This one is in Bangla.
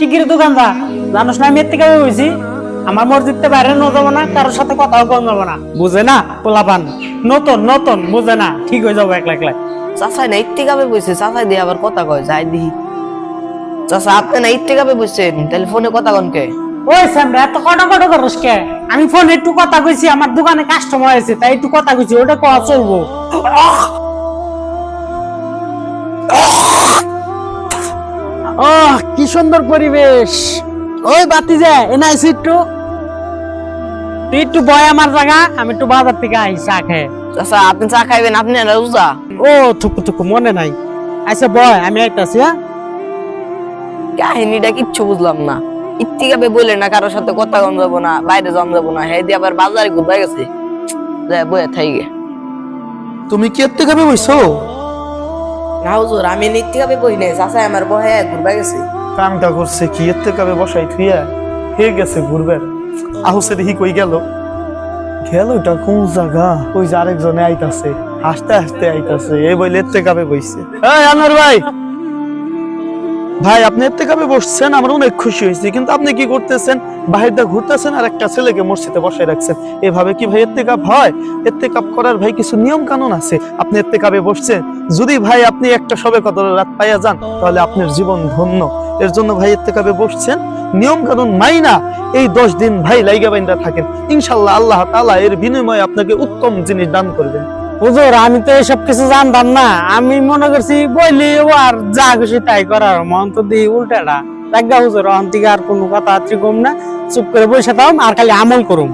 শিগগির দোকানদার জানোস না আমি এর থেকে হয়েছি আমার মসজিদতে বাইরে ন যাব না কারোর সাথে কথাও কম যাব না। বুঝে না পোলাপান। নতুন নতুন বুঝে না ঠিক হয়ে যাব একলা একলা চাচাই না ইত্তি কাপে বসে চাচাই দিয়ে আবার কথা কয় যাই দিহি চাচা আপনি না ইত্তি কাপে বসছেন তাহলে ফোনে কথা কন কে? ওই সামনে এত কটা কটা করস কে? আমি ফোনে একটু কথা কইছি আমার দোকানে কাস্টমার আছে তাই একটু কথা কইছি ওটা কয়া চলবো? ও কি সুন্দর পরিবেশ। ওই বাতি যে এনাইছি একটু। তুই একটু বয় আমার জায়গা আমি একটু বাজার থেকে আই চা খেয়ে চাচা আপনি চা খাইবেন আপনি না রোজা? ও থুকু থুকু মনে নাই। আচ্ছা বয় আমি আইতাছি হ্যাঁ? কাহিনীটা কিচ্ছু বুঝলাম না। ইত্তি কাপে বলে না কারোর সাথে কথা কন যাব না বাইরে যান যাব না হ্যাঁ দিয়ে আবার বাজারে ঘুরবা গেছে। যাই বয়ে থাইগে তুমি কি থেকে বইছো? না হুজুর আমি নিত্তি কাপে বই নাই চাচা আমার বহে ঘুরবা গেছে। কামটা করছে কি? এর থেকে বসাই থুইয়া হে গেছে ঘুরবের। আহুসে দেখি কই গেল? গেল ওটা কোন জায়গা? ওই যে আরেকজনে আইতাছে, হাসতে হাসতে আইতাছে, এই এর থেকে বইছে। এই আনোয়ার ভাই! ভাই, আপনি এর থেকে বসছেন, আমরা অনেক খুশি হয়েছি, কিন্তু আপনি কি করতেছেন? বাহির দিয়ে ঘুরতেছেন আর একটা ছেলেকে মসজিদে বসায় রাখছেন। এভাবে কি ভাই এত্তেকাপ হয়? এত্তেকাপ করার ভাই কিছু নিয়ম কানুন আছে? আপনি এত্তেকাপে বসছেন? যদি ভাই আপনি একটা সবে কত রাত পাইয়া যান, তাহলে আপনার জীবন ধন্য। এর জন্য ভাই এত্তেকাপে বসছেন। নিয়ম কানুন মাইনা এই দশ দিন ভাই লাইগা বাইন্দা থাকেন। ইনশাল্লাহ আল্লাহ তাআলা এর বিনিময়ে আপনাকে উত্তম জিনিস দান করবেন। হুজুর, আমি তো এসব কিছু জানতাম না। আমি মনে করছি বইলি আর যা খুশি তাই করার। মন তো দিই উল্টাটা। দেখা হুজুর অন্তিকে আর কোনো কথা কম না। চুপ করে বসে থাম, আর খালি আমল করুম।